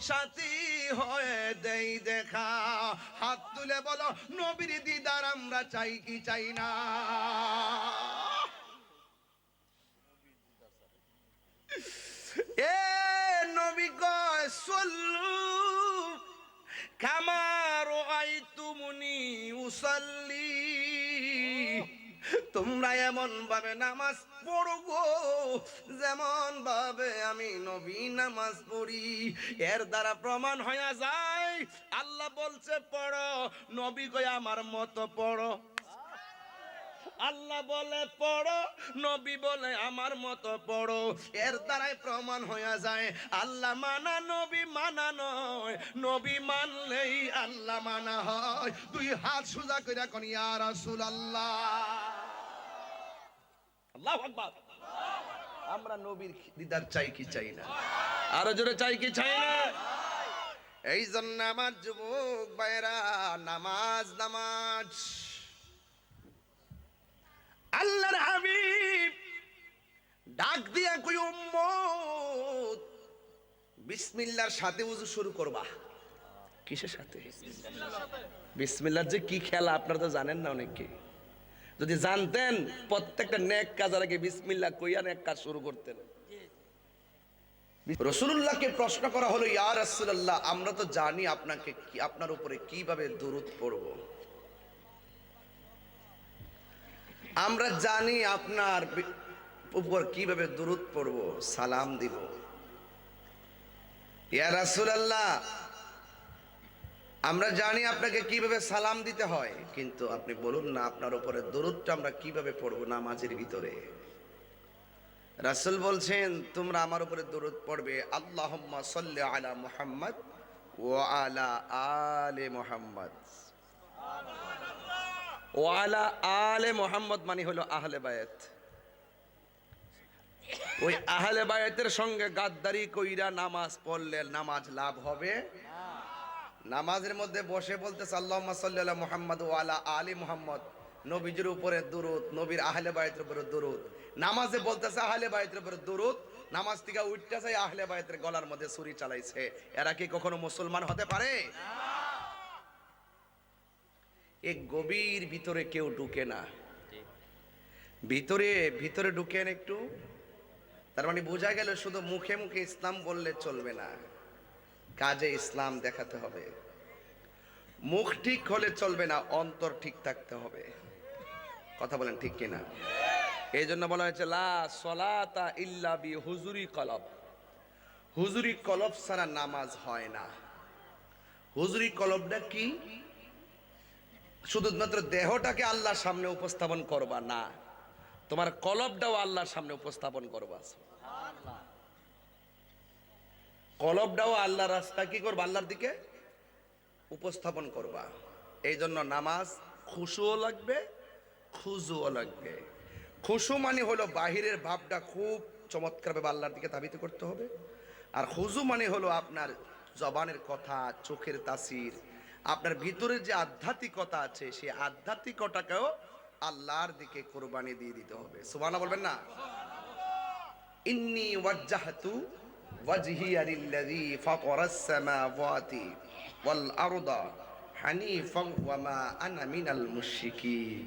সাথী হয়ে দেই দেখা। হাত তুলে বলো নবীর দিদার আমরা চাই কি চাই না? তোমরা এমন ভাবে নামাজ পড়ো যেমন ভাবে আমি নবী নামাজ পড়ি। এর দ্বারা প্রমাণ হয়ে যায়, আল্লাহ বলছে, পড়ো, নবী কয় আমার মতো পড়ো? আল্লাহ বলে, পড়ো, নবী বলে আমার মতো পড়ো। এর দ্বারাই প্রমাণ হয়ে যায়, আল্লাহ মানা নবী মানা নয়, নবী মানলেই আল্লাহ মানা হয়। দুই হাত সোজা করে কোন, ইয়া রাসূলুল্লাহ। আমরা নবীর দিদার চাই কি চাই না? আরও জোরে চাই কি চাই না? এই জন্য আমার যুবক ভাইরা নামাজ নামাজ। আল্লাহর হাবিব ডাক দিয়া কই, উম্মত বিসমিল্লাহর সাথে উজু শুরু করবা। কিসের সাথে? বিসমিল্লাহর যে কি খেলা, আপনারা তো জানেন না অনেকে যদি জানতেন প্রত্যেকটা নেক কাজের আগে বিসমিল্লাহ কইয়া নেক কাজ শুরু করতেন। রসুল্লাহকে প্রশ্ন করা হলো, ইয়া রাসূলুল্লাহ, আমরা তো জানি আপনাকে আপনার উপরে কীভাবে দরুদ পড়ব। আমরা জানি আপনার উপর কীভাবে দূরত পড়ব, সালাম দিব। ইয়া রাসূলুল্লাহ আমরা জানি আপনাকে কীভাবে সালাম দিতে হয়, কিন্তু আপনি বলুন না আপনার উপরে দরুদটা আমরা কীভাবে পড়ব নামাজের ভিতরে। রাসূল বলছেন, তোমরা আমার উপরে দরুদ পড়বে আল্লাহ আলা মুহাম্মদ ওয়া আলা আলে মুহাম্মদ। ওয়ালা আলে মোহাম্মদ মানে হলো আহলে বায়াত। ওই আহলে বায়াতের সঙ্গে গাদ্দারি কইরা নামাজ পড়লে নামাজ লাভ হবে। নামাজের মধ্যে বসে বলতেছে আল্লাহ সাল্লাহ মোহাম্মদ ওয়ালা আলী মোহাম্মদ। নবীজির উপরে দুরুদ, নবীর আহলে বায়াতের উপরে দুরুদ। নামাজে বলতেছে, আহলে উপরে দুরুদ। নামাজ থেকে উঠতেছে আহলে গলার মধ্যে চালাইছে। এরা কি কখনো মুসলমান হতে পারে? এ গভীর ভিতরে কেউ ঢুকে না। ভিতরে ভিতরে ঢুকেন একটু। তার মানে বোঝা গেল শুধু মুখে মুখে ইসলাম বললে চলবে না। কাজে ইসলাম দেখাতে হবে। মুখ ঠিক হলে চলবে না, অন্তর ঠিক থাকতে হবে। কথা বলেন ঠিক কিনা? এই জন্য বলা হয়েছে, লা সলাতা ইল্লা বি হুজুরি কলব। হুজুরি কলব ছাড়া নামাজ হয় না। হুজুরি কলবটা কি? শুধুমাত্র দেহটাকে আল্লাহর সামনে উপস্থাপন করবা না, তোমার কলবটাও আল্লাহর সামনে উপস্থাপন করবা। কলবটাও আল্লাহর রাস্তা কি করবা? আল্লাহর দিকে উপস্থাপন করবা। এই জন্য নামাজ খুশুও লাগবে, খুজুও লাগবে। খুশু মানে হলো বাহিরের ভাবটা খুব চমৎকারভাবে আল্লাহর দিকে ধাবিত করতে হবে। আর খুজু মানে হলো আপনার জবানের কথা, চোখের তাসির। আপনার ভিতরের যে আধ্যাত্মিকতা আছে, সেই আধ্যাত্মিকতাকেও আল্লাহর দিকে কোরবানি দিয়ে দিতে হবে। সুবহানাল্লাহ বলবেন না? ইন্নি ওয়াজ্জাহতু ফাতারাস সামাওয়াতি ওয়াল আরদা হানিফান ওয়া মা আনা মিনাল মুশরিকিন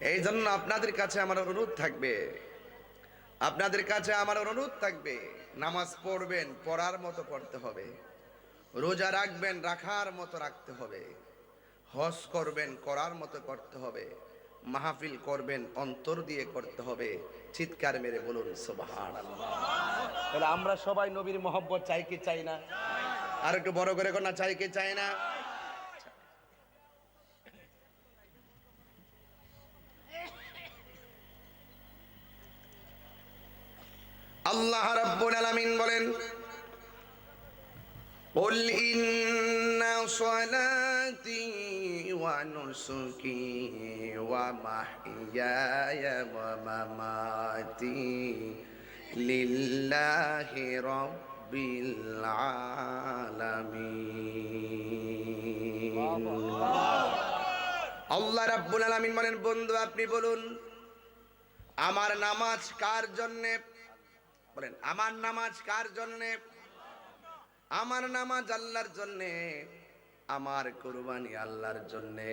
এই জন্য আপনাদের কাছে আমার অনুরোধ থাকবে। আপনাদের কাছে আমার অনুরোধ থাকবে, নামাজ পড়বেন, পড়ার মতো পড়তে হবে। রোজা রাখবেন, রাখার মতো রাখতে হবে। হজ করবেন, করার মতো করতে হবে। মাহফিল করবেন অন্তর দিয়ে করতে হবে চিৎকার মেরে বলুন সুবহান তাহলে আমরা সবাই নবীর মোহব্বত চাই কি চাই না আর একটু বড় করে কোনা চাই কি চাই না আল্লাহ রাব্বুল আলামিন বলেন قل إن صلاتي ونسكي ومحياي ومماتي لله رب العالمين আল্লাহ রাব্বুল আলামিন বলেন বন্ধু আপনি বলুন আমার নামাজ কার জন্যে বলেন আমার নামাজ কার জন্যে আমার নামাজ আল্লাহর জন্যে আমার কোরবানি আল্লাহর জন্যে।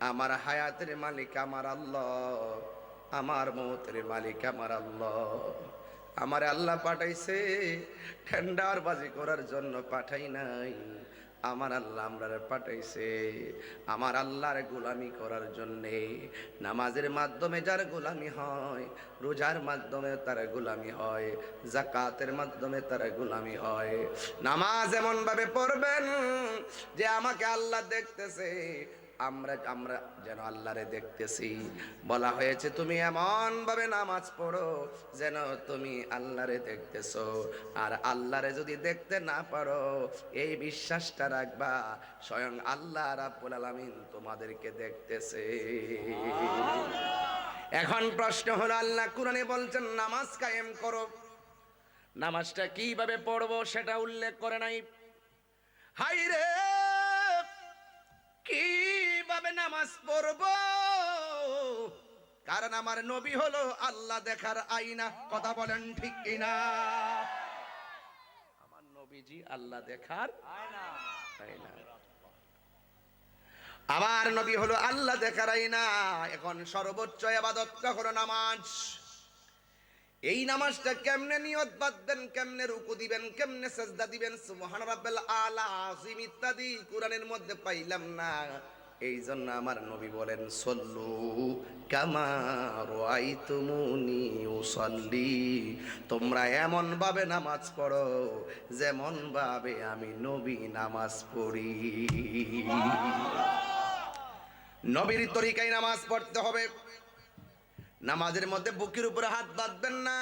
আমার হায়াতের মালিক আমার আল্লাহ। আমার মতের মালিক আমার আল্লাহ। আমার আল্লাহ পাঠাইছে ঠান্ডার বাজি করার জন্য পাঠাই নাই। আমার আল্লাহ আমরা পাঠাইছে। আমার আল্লাহর গোলামি করার জন্যে নামাজের মাধ্যমে যার গোলামি হয়, রোজার মাধ্যমে তার গোলামি হয় জাকাতের মাধ্যমে তার গোলামি হয়। নামাজ এমনভাবে পড়বেন যে আমাকে আল্লাহ দেখতেছে আমরা আমরা যেন আল্লাহরে দেখতেছি। বলা হয়েছে, তুমি এমন ভাবে নামাজ পড়ো যেন তুমি আল্লাহরে দেখতেছো। আর আল্লাহরে যদি দেখতে না পারো, এই বিশ্বাসটা রাখবা, স্বয়ং আল্লাহ রাব্বুল আলামিন তোমাদেরকে দেখতেছে। এখন প্রশ্ন হলো, আল্লাহ কোরআনে বলছেন, নামাজ কায়েম করো। নামাজটা কীভাবে পড়ব সেটা উল্লেখ করে নাই। হাই রে কীভাবে নামাজ পড়ব। কারণ আমার নবী হলো আল্লাহ দেখার আইনা কথা বলেন ঠিক কিনা? আমার নবীজি আল্লাহ দেখার আইনা আমার নবী হলো আল্লাহ দেখার আইনা এখন সর্বোচ্চ আবাদতটা হলো নামাজ? এই নামাজটা কেমনে নিয়ত বাঁধবেন, কেমনে রুকু দিবেন, কেমনে সেজদা দিবেন? সুবহান রাব্বিল আলা, আজিম ইত্যাদি কোরআনের মধ্যে পাইলাম না। এই জন্য আমার নবী বলেন, সল্লু কামা রাআইতুমুনি উসাল্লি। তোমরা এমন ভাবে নামাজ পড়ো যেমন ভাবে আমি নবী নামাজ পড়ি। নবীর তরিকায় নামাজ পড়তে হবে। নামাজের মধ্যে বুকের উপরে হাত বাঁধবেন না।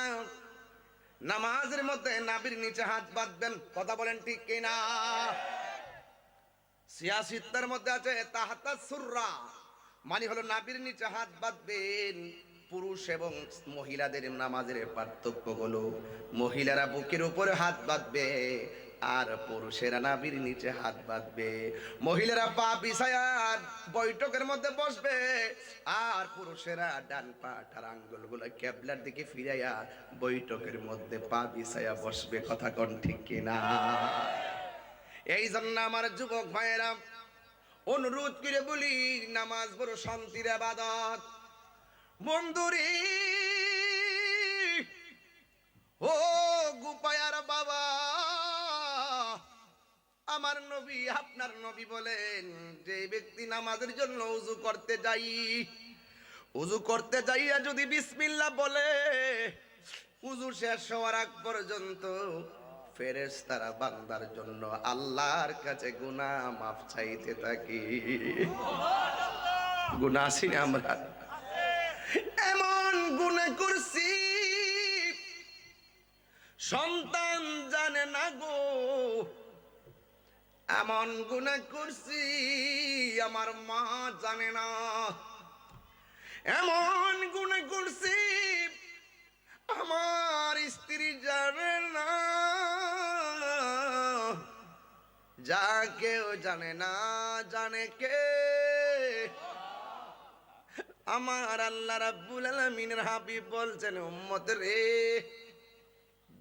নামাজের মধ্যে নাবির নিচে হাত বাঁধবেন। কথা বলেন ঠিক কিনা? সিয়াসিত্তার মধ্যে আছে, তাহাতা সুররা। মানে হলো নাবির নিচে হাত বাঁধবেন। পুরুষ এবং মহিলাদের নামাজের পার্থক্য হলো মহিলারা বুকের উপরে হাত বাঁধবে আর পুরুষেরা নাবির নিচে হাত বাঁধবে। মহিলারা পা বিছায়া বৈঠকের মধ্যে বসবে আর পুরুষেরা ডান পা আর আঙ্গুলগুলো ক্যাবলার দিকে ফিরাইয়া বৈঠকের মধ্যে পা বিছায়া বসবে। কথা কোন ঠিক কিনা? এই জন্য আমার যুবক ভাইয়েরা, অনুরোধ করে বলি, নামাজ বড় শান্তির আবাদত। বন্ধুরে, ও গুপায়ার বাবা, আমার নবী আপনার নবী বলেন, যে ব্যক্তি নামাজের জন্য উজু করতে যাই, উজু করতে যাইয়া যদি বিসমিল্লা বলে, উজু শেষ হওয়ার আগ পর্যন্ত ফেরেস তারা বান্দার জন্য আল্লাহর কাছে গুনাহ মাফ চাইতে থাকি। গুনাহ আছি আমরা? এমন গুনাহ করছি সন্তান জানে না গো। এমন গুনাহ করছি আমার মা জানে না। এমন গুনাহ করছি আমার স্ত্রী জানে না। যা কেউ জানে না জানে কে। আমার আল্লাহ রাব্বুল আলামিনের হাবিব বলছেন, উম্মত রে,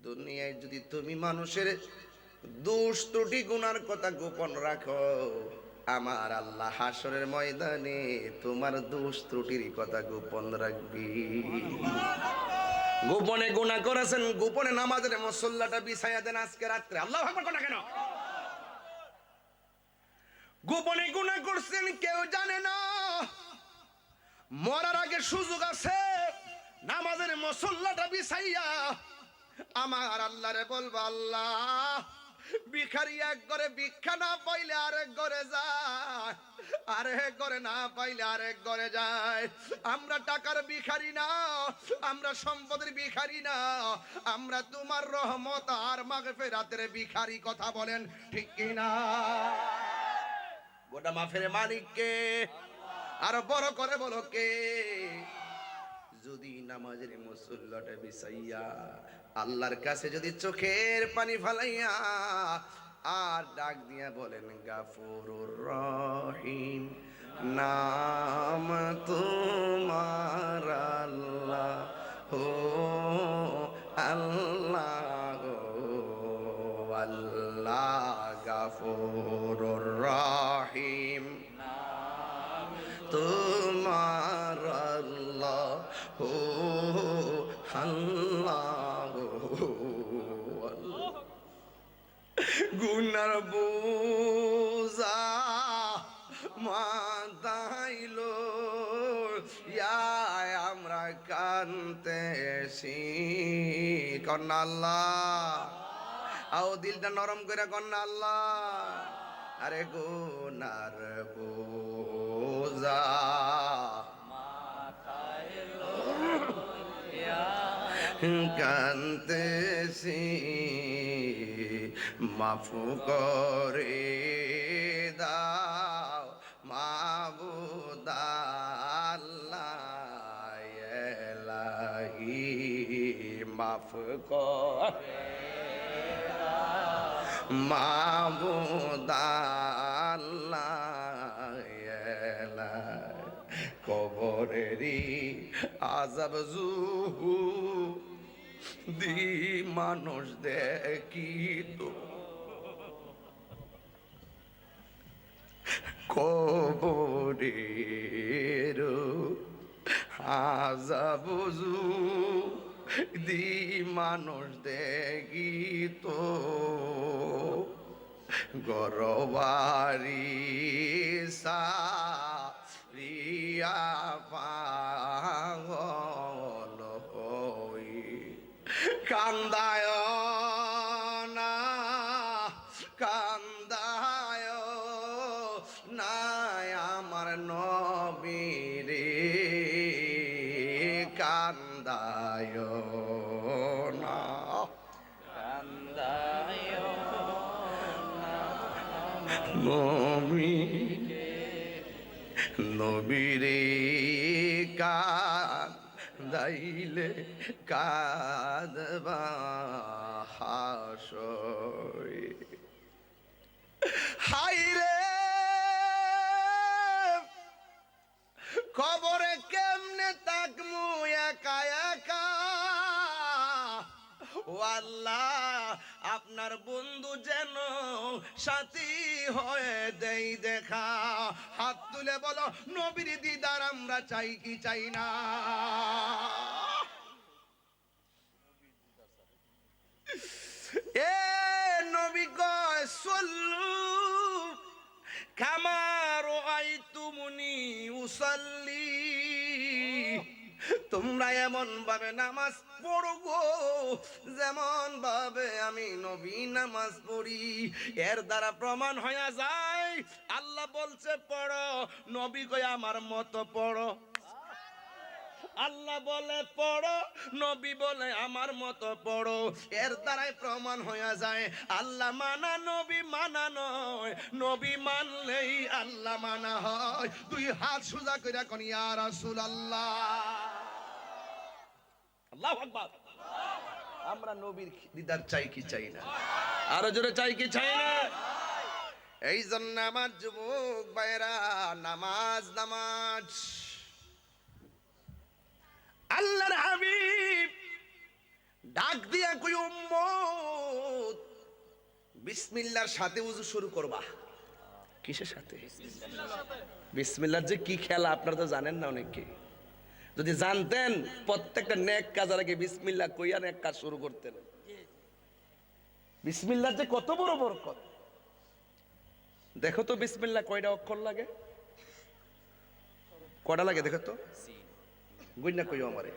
দুনিয়ায় যদি তুমি মানুষের দোষ ত্রুটি গুনার কথা গোপন রাখো, আমার আল্লাহ হাসরের ময়দানে তোমার দোষ ত্রুটির কথা গোপন রাখবি। গোপনে গুণা করেছেন, গোপনে নামাজের মসল্লাটা বিছাইয়া দেন আজকে রাত্রে। আল্লাহ কেন? গোপনে গুণা করছেন, কেউ জানে না। মরার আগে সুযোগ আছে, নামাজের মসল্লাটা বিছাইয়া আমার আল্লাহরে বলব, আল্লাহ, ভিখারি এক ঘরে ভিক্ষা না পাইলে আরেক ঘরে যায়, আরেক ঘরে না পাইলে আরেক ঘরে যায়। আমরা টাকার ভিখারি না, আমরা সম্পদের ভিখারি না, আমরা তোমার রহমত আর মাগে ফেরাতের ভিখারি কথা বলেন ঠিক কিনা? গোটা মাফের মালিককে। আর বড় করে বলো কে। যদি নামাজের মুসল্লাটা বিছাইয়া আল্লাহর কাছে যদি চোখের পানি ফালাইয়া আর ডাক দিয়া বলেন, গাফুরুর রহিম, নাম তোমার আল্লাহ, ও আল্লাহ আল্লাহ। গাফুরুর রহিম। তোমার আল্লাহ হো আল্লাহ। গুনার বোঝা মাদাইল আমরা কানতেছি। কন্যা আল্লাহ। আও দিলটা নরম করে কন্যা আল্লাহ। আরে গুনার বোঝা কান্তেছি মাফু করে দাও মাবুদাল্লাহি মাফ করে মাবুদাল্লাহ কবরেরই আজাব জুহু দি মানুষ দেখি তো। কবরের আজাব জু দি মানুষ দেখি তো গরবারি সারিয়া কান্দায় না কান্দায় আমার নবীরে। কান্দায় নবীরে কাদাইলে কাদবা হাসই। হাই রে খবরে কেমনে তাকমু একা একা? ও আল্লাহ আপনার বন্ধু যেন সাথী হয়ে দেই দেখা। হাত তুলে বলো, নবীর দিদার আমরা চাই কি চাই না? তোমরা এমন ভাবে নামাজ পড়ো যেমন ভাবে আমি নবী নামাজ পড়ি। এর দ্বারা প্রমাণ হয়ে যায়, আল্লাহ বলছে, পড়ো, নবী কয়, আমার মতো পড়ো। আল্লাহ বলে, পড়ো, নবী বলে, আমার মতো পড়ো। এর দ্বারাই প্রমাণ হয়ে যায়, আল্লাহ মানা নবী মানা নয়, নবী মানলেই আল্লাহ মানা হয়। তুই হাত সোজা কইরা কোন, ইয়া রাসূলুল্লাহ। আমরা নবীর দিদার চাই কি চাই না? আরও জোরে চাই কি চাই না? এই জন্য আমার যুবক ভাইরা নামাজ নামাজ। আল্লাহর হাবিব ডাক দিয়া কই, উম্মত বিসমিল্লাহর সাথে উজু শুরু করবা। কিসের সাথে? বিসমিল্লাহর যে কি খেলা, আপনারা তো জানেন না অনেকে যদি জানতেন, প্রত্যেকটা নেক কাজের আগে বিসমিল্লাহ কইয়া নেক কাজ শুরু করতেন। বিসমিল্লাহর যে কত বড় বরকত। দেখো তো বিসমিল্লাহ কয়টা অক্ষর লাগে? কয়টা লাগে দেখো তো? গুইনা কইও আমারে।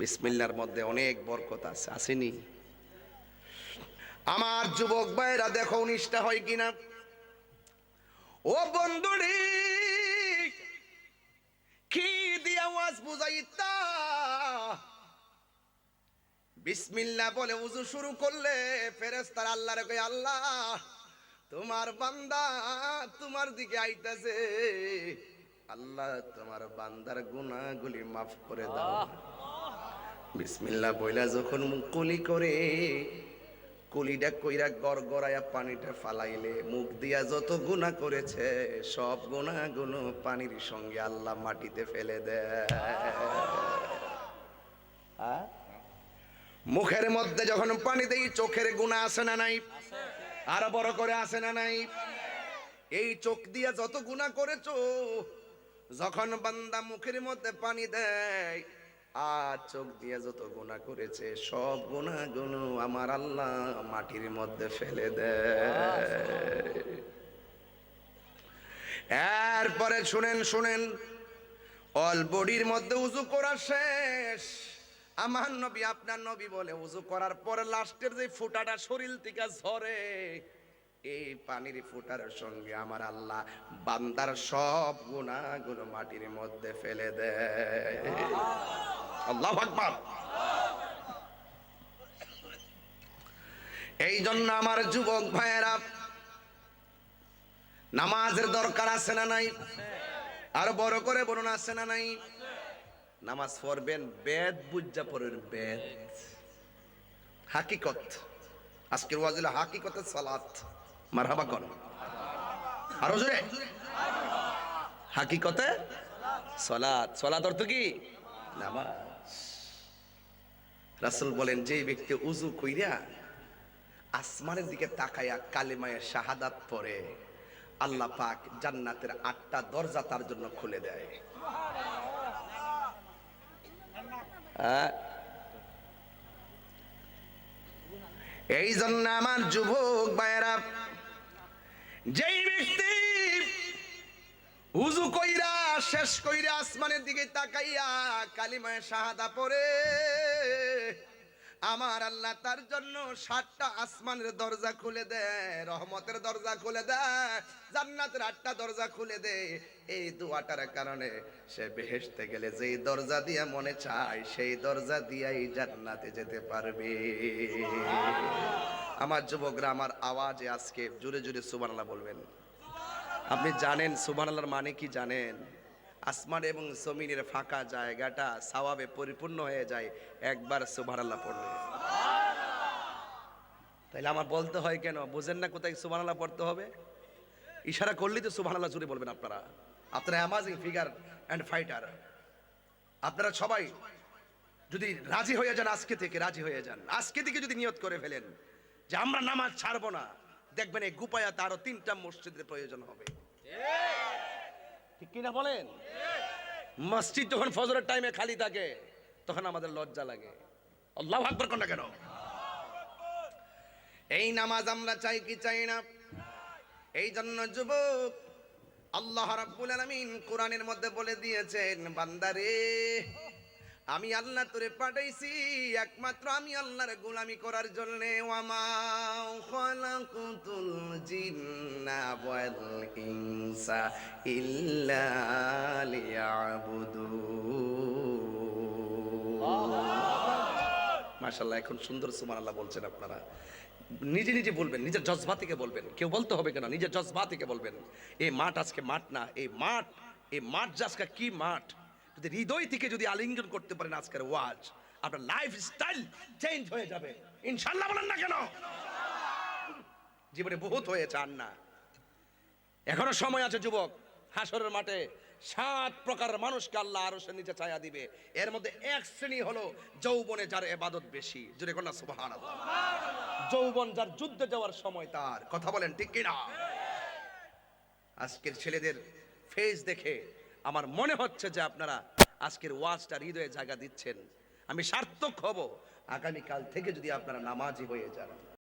বিসমিল্লার মধ্যে অনেক বরকত আছে, আসেনি। আমার যুবক ভাইরা দেখো উনিশটা হয় কিনা? ও বন্ধুরি বুঝাইতা বিসমিল্লা বলে উজু শুরু করলে ফেরেস্তার আল্লাহরে কই আল্লাহ তোমার বান্দা তোমার দিকে আইতাছে। আল্লাহ তোমার বান্দার গুনাহগুলি মাফ করে দাও। বিসমিল্লাহ বইলা যখন মুখ কুলি করে কুলিটা কইরা গড় গড়াইয়া পানিটা ফালাইলে, মুখ দিয়া যত গুনাহ করেছে, সব গুনাহগুলো পানির সঙ্গে আল্লাহ মাটিতে ফেলে দেয়? মুখের মধ্যে যখন পানি দেই, চোখের গুণা আসে না নাই? আর বড় করে আসে না নাই? এই চোখ দিয়া যত গুণা করেছ, যখন বান্দা মুখের মধ্যে পানি দেয় আর চোখ দিয়ে যত গুণা করেছে, সব গুণাগুলো আমার আল্লাহ মাটির মধ্যে ফেলে দেয়। এরপরে শুনেন শুনেন, অল বডির মধ্যে উজু করা শেষ। আমার নবী, আপনার নবী বলে উজু করার পরে লাস্টের যে ফুটাটা শরীর থেকে ঝরে, এই পানির ফুটার সঙ্গে আমার আল্লাহ বান্দার সব গুণাগুলো মাটির মধ্যে ফেলে দেয়। আল্লাহ আকবার। এই জন্য আমার যুবক ভাইয়েরা, নামাজের দরকার আছে না নাই? আর বড় করে বলুন, আছে না নাই? নামাজ পড়বেন, বেদ বুজ্জা পড়বেন বেদ। হাকিকত। আজকের ওয়াজিল হাকিকতের সালাত। মারহাবা কর। আরও জোরে। হাকিকতে সলাত। সলাত অর্থ কি? নামাজ। রাসূল বলেন যে ব্যক্তি উজু কইরা আসমানের দিকে তাকায়া কালিমায়ে শাহাদাত পড়ে, আল্লাহ পাক জান্নাতের আটটা দরজা তার জন্য খুলে দেয় হ্যাঁ? এই জন্য আমার যুবক ভাইয়েরা, যেই ব্যক্তি উজু কইরা, শেষ কইরা আসমানের দিকে তাকাইয়া কালিমায় শাহাদা পড়ে আমার আল্লাহ তার জন্য সাতটা আসমানের দরজা খুলে দেয় রহমতের দরজা খুলে দেয় জান্নাতের আটটা দরজা খুলে দেয় এই দুয়াটার কারণে সে বেহেশতে গেলে যেই দরজা দিয়ে মনে চায়, সেই দরজা দিয়েই জান্নাতে যেতে পারবে। আমার যুবকরা, আমার আওয়াজে আজকে জুড়ে জুড়ে সুবহানাল্লাহ বলবেন। আপনি জানেন সুবহানাল্লাহর মানে কি জানেন? আসমান এবং জমিনের ফাঁকা জায়গাটা সাওয়াবে পরিপূর্ণ হয়ে যায়। একবার সুবহানাল্লাহ পড়লে। তাইলে আমার বলতে হয় কেন? বুঝেন না কোথায় সুবহানাল্লাহ পড়তে হবে? ইশারা করলেই তো সুবহানাল্লাহ জুড়ে বলবেন আপনারা। আপনারা অ্যামাজিং ফিগার অ্যান্ড ফাইটার আপনারা সবাই যদি রাজি হয়ে যান, আজকে থেকে রাজি হয়ে যান। আজকে থেকে যদি নিয়ত করে ফেলেন যে আমরা নামাজ ছাড়বো না, দেখবেন এই গুপায়াতে আরও তিনটা মসজিদের প্রয়োজন হবে। ঠিক কিনা বলেন? মসজিদ যখন ফজরের টাইমে খালি থাকে, তখন আমাদের লজ্জা লাগে। আল্লাহ আকবর কোনটা কেন? এই নামাজ আমরা চাই কি চাই না? এই জন্য যুবক, আল্লাহ রাব্বুল আলামিন কোরআনের মধ্যে বলে দিয়েছেন, বান্দারে আমি আল্লাহ তোরে পাঠাইছি, একমাত্র আমি আল্লাহর গোলামি করার জন্য। ওয়ামা খালাকুতুল জিন্না ওয়াল ইনসা ইল্লা লিয়াবুদুন। মাশাআল্লাহ, এখন সুন্দর সুবহানাল্লাহ বলছেন আপনারা। নিজে নিজে বলবেন, নিজের জজবা থেকে বলবেন। কেউ বলতে হবে কেন? নিজের জজবা থেকে বলবেন। এই মাঠ আজকে মাঠ না, এই মাঠ এই মাঠ যে আজকে কি মাঠ? যদি হৃদয় থেকে যদি আলিঙ্গন করতে পারেন আজকের ওয়াজ, আপনার লাইফ স্টাইল চেঞ্জ হয়ে যাবে। ইনশাল্লাহ বলেন না কেন? জীবনে বহুত হয়েছে, আর না। এখনও সময় আছে, যুবক, হাসরের মাঠে সাত প্রকার মানুষকে আল্লাহ আরও সে নিচে ছায়া দিবে। এর মধ্যে এক শ্রেণি হলো যৌবনে যার এবাদত বেশি। যদি কোন সুবহান যৌবন যার যুদ্ধে যাওয়ার সময় তার। কথা বলেন ঠিক কিনা? আজকের ছেলেদের ফেস দেখে আমার মনে হচ্ছে যে আপনারা আজকের ওয়াজটা হৃদয়ে জায়গা দিচ্ছেন। আমি সার্থক হব। আগামীকাল থেকে যদি আপনারা নামাজি হয়ে যান।